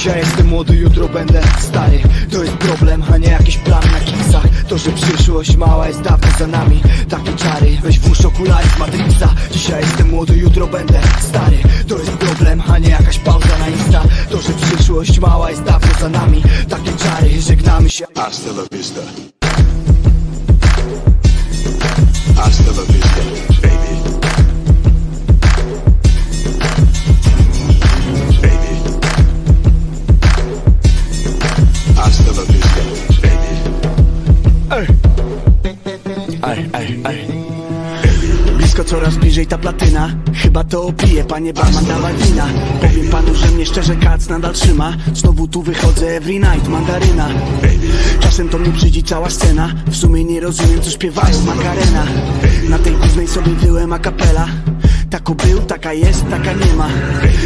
Dzisiaj jestem młody, jutro będę stary To jest problem, a nie jakiś plan na kiksach To, że przyszłość mała jest dawno za nami. Takie czary, weź włóż okulary z Matrixa. Dzisiaj jestem młody, jutro będę stary To jest problem, a nie jakaś pauza na Insta. To, że przyszłość mała jest dawno za nami. Takie czary, żegnamy się. Hasta la vista. Ej, ej, ej Blisko coraz bliżej ta platyna. Chyba to opije, panie barman, dawaj wina. Powiem panu, że mnie szczerze kac nadal trzyma. Znowu tu wychodzę every night, mandaryna. Czasem to mnie brzydzi cała scena. W sumie nie rozumiem, co śpiewają Makarena Na tej głównej sobie wyłem a kapela Tako był, taka jest, taka nie ma.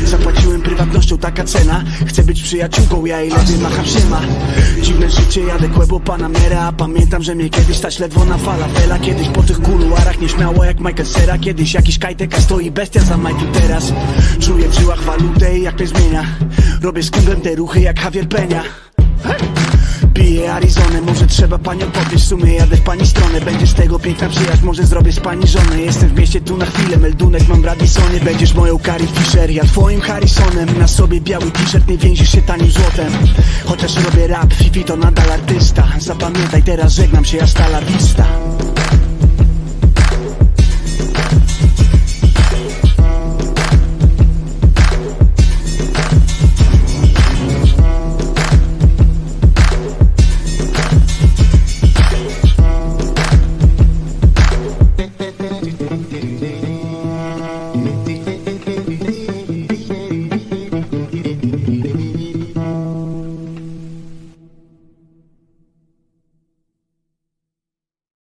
Zapłaciłem prywatnością, taka cena. Chcę być przyjaciółką, ja i lepiej macham szyma Dziwne życie, jadę kłębo Panamera A pamiętam, że mnie kiedyś stać ledwo na falafela Kiedyś po tych kuluarach nieśmiało jak Michael Kiedyś jakiś kajtek, a stoi bestia za Michael teraz. Czuję w żyłach walutę i jak to zmienia. Robię z te ruchy jak Javier Peña Piję Arizonę, może trzeba panią podwieźć W sumie jadę w pani stronę, będzie z tego piękna przyjaźń Może zrobię z pani żonę, jestem w mieście tu na chwilę. Meldunek mam w Radisonie, będziesz moją Carrie Fisher. Ja twoim Harrisonem, na sobie biały t-shirt Nie więzisz się tanim złotem. Chociaż robię rap, Fifi to nadal artysta. Zapamiętaj teraz, żegnam się, hasta la vista